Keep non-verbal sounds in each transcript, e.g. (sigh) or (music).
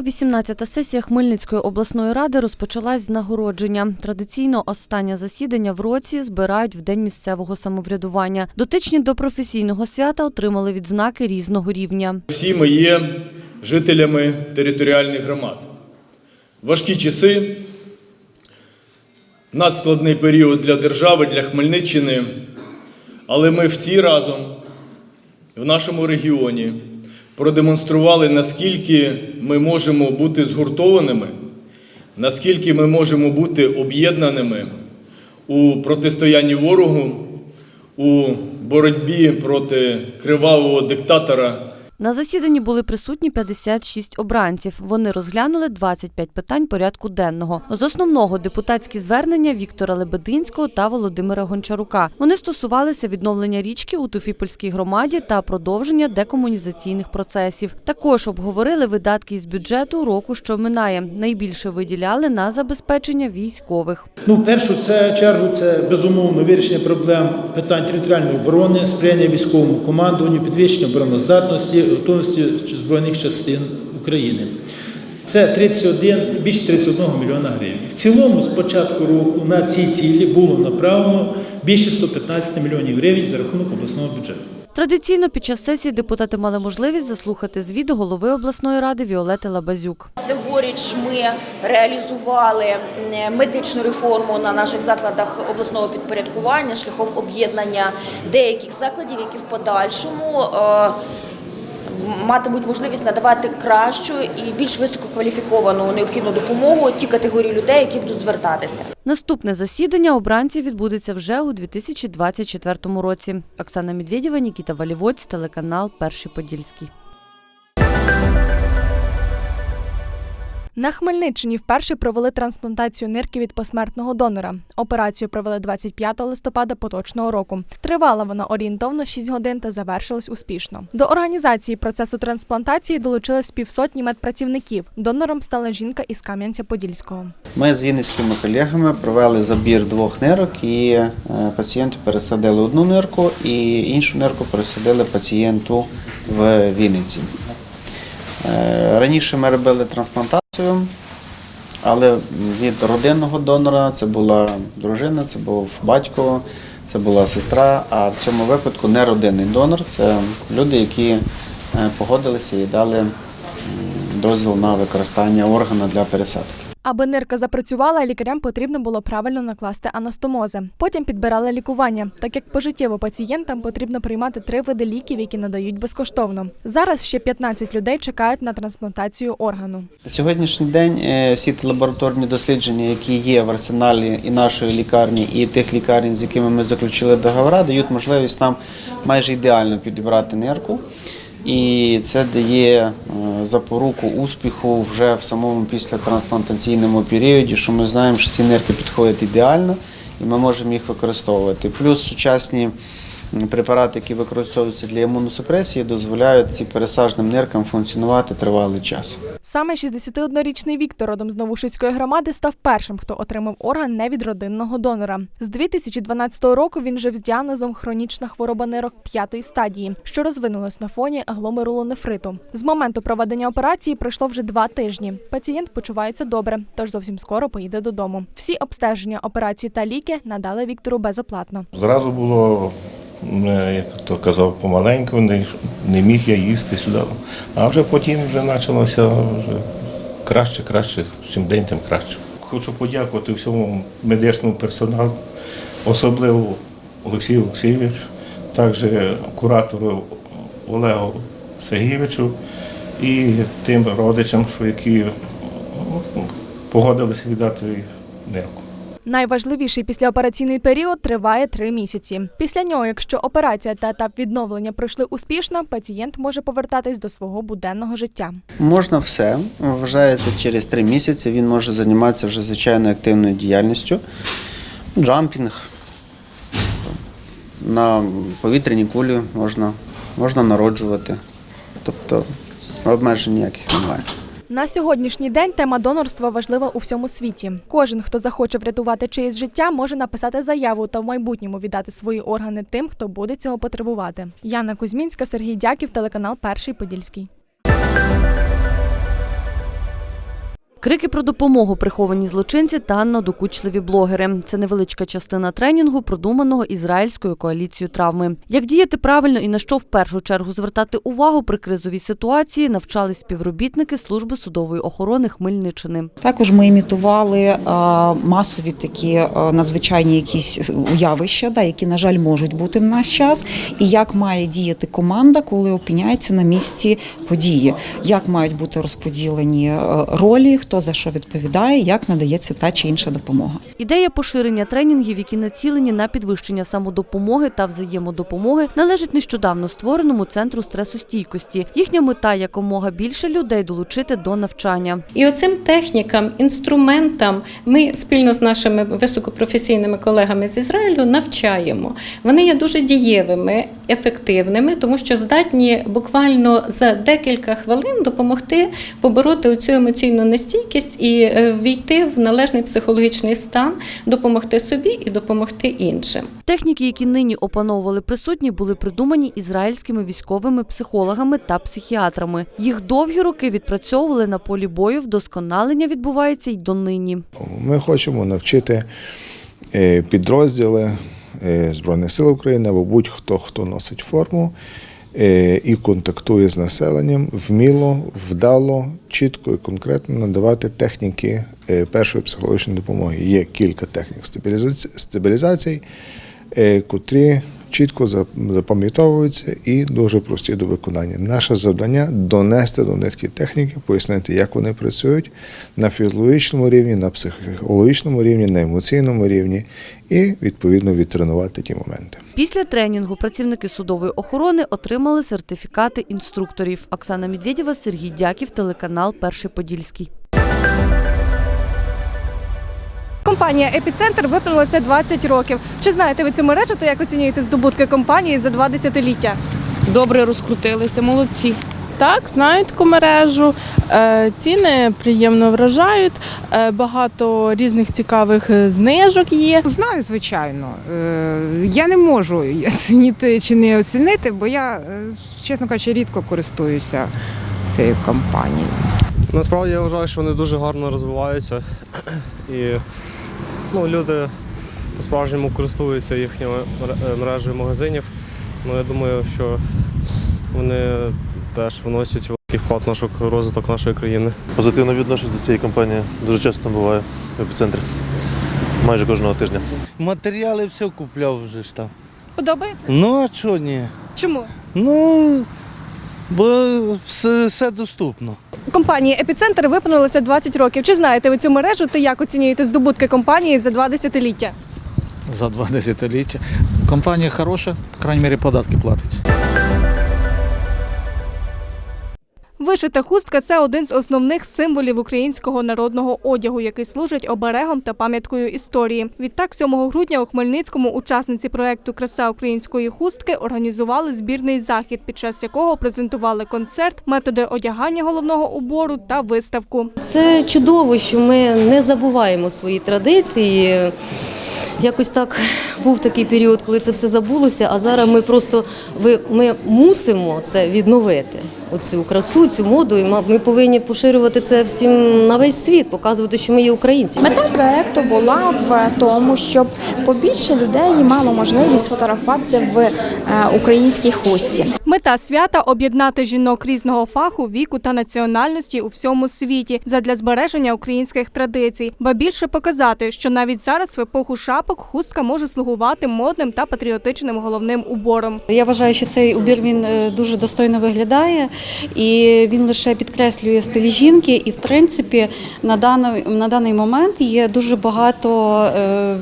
Чергова 18-та сесія Хмельницької обласної ради розпочалась з нагородження. Традиційно останнє засідання в році збирають в день місцевого самоврядування. Дотичні до професійного свята отримали відзнаки різного рівня. Всі ми є жителями територіальних громад. Важкі часи, надскладний період для держави, для Хмельниччини, але ми всі разом в нашому регіоні продемонстрували, наскільки ми можемо бути згуртованими, наскільки ми можемо бути об'єднаними у протистоянні ворогу, у боротьбі проти кривавого диктатора. На засіданні були присутні 56 обранців. Вони розглянули 25 питань порядку денного. З основного депутатські звернення Віктора Лебединського та Володимира Гончарука. Вони стосувалися відновлення річки у Туфіпольській громаді та продовження декомунізаційних процесів. Також обговорили видатки із бюджету року, що минає. Найбільше виділяли на забезпечення військових. Ну, першу це чергу це безумовно вирішення проблем питань територіальної оборони, сприяння військовому командуванню, підвищення обороноздатності, готовності збройних частин України. Це 31, більше 31 мільйона гривень. В цілому з початку року на ці цілі було направлено більше 115 мільйонів гривень за рахунок обласного бюджету. Традиційно під час сесії депутати мали можливість заслухати звіт голови обласної ради Віолети Лабазюк. Цьогоріч ми реалізували медичну реформу на наших закладах обласного підпорядкування шляхом об'єднання деяких закладів, які в подальшому е, матимуть можливість надавати кращу і більш висококваліфіковану необхідну допомогу ті категорії людей, які будуть звертатися. Наступне засідання обранців відбудеться вже у 2024 році. Оксана Медведєва, Нікіта Валівоць, телеканал Перший Подільський. На Хмельниччині вперше провели трансплантацію нирки від посмертного донора. Операцію провели 25 листопада поточного року. Тривала вона орієнтовно 6 годин та завершилась успішно. До організації процесу трансплантації долучилось півсотні медпрацівників. Донором стала жінка із Кам'янця-Подільського. Ми з вінницькими колегами провели забір двох нирок і е, пацієнту пересадили одну нирку і іншу нирку пересадили пацієнту в Вінниці. Е, Раніше ми робили трансплантацію, але від родинного донора це була дружина, це був батько, це була сестра, а в цьому випадку не родинний донор, це люди, які е, погодилися і дали дозвіл на використання органа для пересадки. Аби нирка запрацювала, лікарям потрібно було правильно накласти анастомози. Потім підбирали лікування, так як пожиттєво пацієнтам потрібно приймати три види ліків, які надають безкоштовно. Зараз ще 15 людей чекають на трансплантацію органу. На сьогоднішній день е, всі ті лабораторні дослідження, які є в арсеналі і нашої лікарні, і тих лікарень, з якими ми заключили договори, дають можливість нам майже ідеально підібрати нирку. І це дає е, запоруку успіху вже в самому післятрансплантаційному періоді, що ми знаємо, що ці нирки підходять ідеально і ми можемо їх використовувати. Плюс сучасні препарати, які використовуються для імуносупресії, дозволяють ці пересажним ниркам функціонувати тривалий час. Саме 61-річний Віктор родом з Новушицької громади став першим, хто отримав орган не від родинного донора. З 2012 року він жив з діагнозом хронічна хвороба нирок п'ятої стадії, що розвинулась на фоні гломерулонефриту. З моменту проведення операції пройшло вже два тижні. Пацієнт почувається добре, тож зовсім скоро поїде додому. Всі обстеження, операції та ліки надали Віктору безоплатно. Зразу було, як то казав, помаленьку, не, не міг я їсти сюди. А вже потім вже почалося вже краще, краще, чим день, тим краще. Хочу подякувати всьому медичному персоналу, особливо Олексію Олексійовичу, також куратору Олегу Сергійовичу і тим родичам, що які ну, погодилися віддати нирку. Найважливіший післяопераційний період триває три місяці. Після нього, якщо операція та етап відновлення пройшли успішно, пацієнт може повертатись до свого буденного життя. Можна все. Вважається, через три місяці він може займатися вже звичайно активною діяльністю. Джампінг. На повітряній кулі можна, можна народжувати. Тобто обмежень ніяких немає. На сьогоднішній день тема донорства важлива у всьому світі. Кожен, хто захоче врятувати чиєсь життя, може написати заяву та в майбутньому віддати свої органи тим, хто буде цього потребувати. Яна Кузьмінська, Сергій Дяків, телеканал Перший Подільський. Крики про допомогу приховані злочинці та надокучливі блогери. Це невеличка частина тренінгу, продуманого ізраїльською коаліцією травми. Як діяти правильно і на що в першу чергу звертати увагу при кризовій ситуації, навчались співробітники служби судової охорони Хмельниччини. Також ми імітували е, масові такі е, надзвичайні якісь явища, да, які, на жаль, можуть бути в наш час, і як має діяти команда, коли опиняється на місці події, як мають бути розподілені е, ролі, хто за що відповідає, як надається та чи інша допомога. Ідея поширення тренінгів, які націлені на підвищення самодопомоги та взаємодопомоги, належить нещодавно створеному центру стресостійкості. Їхня мета якомога більше людей долучити до навчання. І оцим технікам, інструментам ми спільно з нашими високопрофесійними колегами з Ізраїлю навчаємо. Вони є дуже дієвими, ефективними, тому що здатні буквально за декілька хвилин допомогти побороти цю емоційну нестійкість і е, війти в належний психологічний стан, допомогти собі і допомогти іншим. Техніки, які нині опановували присутні, були придумані ізраїльськими військовими психологами та психіатрами. Їх довгі роки відпрацьовували на полі бою. Вдосконалення відбувається й донині. Ми хочемо навчити е, підрозділи е, Збройних сил України або будь-хто, хто носить форму і контактує з населенням, вміло, вдало, чітко і конкретно надавати техніки е, першої психологічної допомоги. Є кілька технік стабілізації, е, котрі чітко зап- запам'ятовуються і дуже прості до виконання. Наше завдання донести до них ті техніки, пояснити, як вони працюють на фізіологічному рівні, на психологічному рівні, на емоційному рівні, і відповідно відтренувати ті моменти. Після тренінгу працівники судової охорони отримали сертифікати інструкторів. Оксана Медведєва, Сергій Дяків, телеканал Перший Подільський. Компанія Епіцентр виправилася 20 років. Чи знаєте ви цю мережу та як оцінюєте здобутки компанії за два десятиліття? Добре розкрутилися, молодці. Так, знають таку мережу, е, ціни приємно вражають, е, багато різних цікавих е, знижок є. Знаю, звичайно. Я не можу (laughs) оцінити чи не оцінити, бо я, чесно кажучи, рідко користуюся цією компанією. Насправді я вважаю, що вони дуже гарно розвиваються (clears throat) і ну, люди по-справжньому користуються їхньою мере- мережею магазинів. Ну, я думаю, що вони теж вносять великий вклад в наш розвиток нашої країни. Позитивно відношусь до цієї компанії. Дуже часто буваю в епіцентрі. Майже кожного тижня. Матеріали все купляв вже ж там. Подобається? Ну а чого ні? Чому? Ну, бо все, все доступно. Компанія Епіцентр виправилася 20 років. Чи знаєте ви цю мережу та як оцінюєте здобутки компанії за два десятиліття? За два десятиліття. Компанія хороша, по крайній мірі податки платить. Вишита хустка це один з основних символів українського народного одягу, який служить оберегом та пам'яткою історії. Відтак, 7 грудня у Хмельницькому учасниці проекту Краса української хустки організували збірний захід, під час якого презентували концерт, методи одягання головного убору та виставку. Це чудово, що ми не забуваємо свої традиції. Якось так був такий період, коли це все забулося, а зараз ми просто ми мусимо це відновити. Оцю красу, цю моду, і ми повинні поширювати це всім на весь світ, показувати, що ми є українці. Мета проекту була в тому, щоб побільше людей мало можливість сфотографуватися в е, українській хустці. Мета свята об'єднати жінок різного фаху, віку та національності у всьому світі задля збереження українських традицій, ба більше показати, що навіть зараз в епоху шапок хустка може слугувати модним та патріотичним головним убором. Я вважаю, що цей убір він е, дуже достойно виглядає, і він лише підкреслює стиль жінки. І в принципі, на даний, на даний момент є дуже багато е,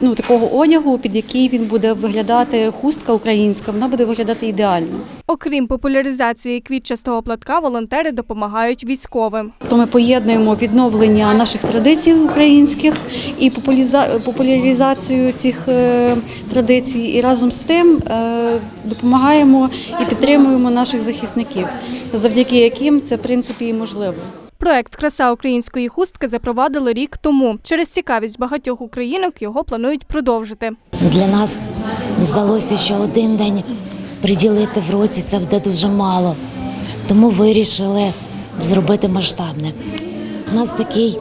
ну, такого одягу, під який він буде виглядати хустка українська. Вона буде виглядати ідеально. Окрім популяризації квітчастого платка, волонтери допомагають військовим. То ми поєднуємо відновлення наших традицій українських і популяриза- популяризацію цих е, традицій. І разом з тим е, допомагаємо і підтримуємо наших захисників, завдяки яким це в принципі і можливо. Проект Краса української хустки запровадили рік тому. Через цікавість багатьох українок його планують продовжити. Для нас здалося, що один день приділити в році це буде дуже мало. Тому вирішили зробити масштабне. У нас такий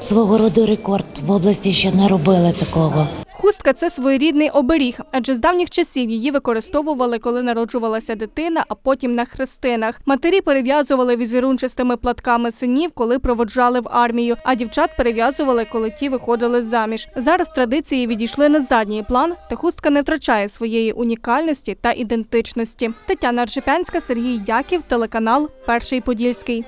свого роду рекорд. В області ще не робили такого. Хустка це своєрідний оберіг, адже з давніх часів її використовували, коли народжувалася дитина, а потім на хрестинах. Матері перев'язували візерунчастими платками синів, коли проводжали в армію, а дівчат перев'язували, коли ті виходили заміж. Зараз традиції відійшли на задній план, та хустка не втрачає своєї унікальності та ідентичності. Тетяна Аршипянська, Сергій Яків, телеканал Перший Подільський.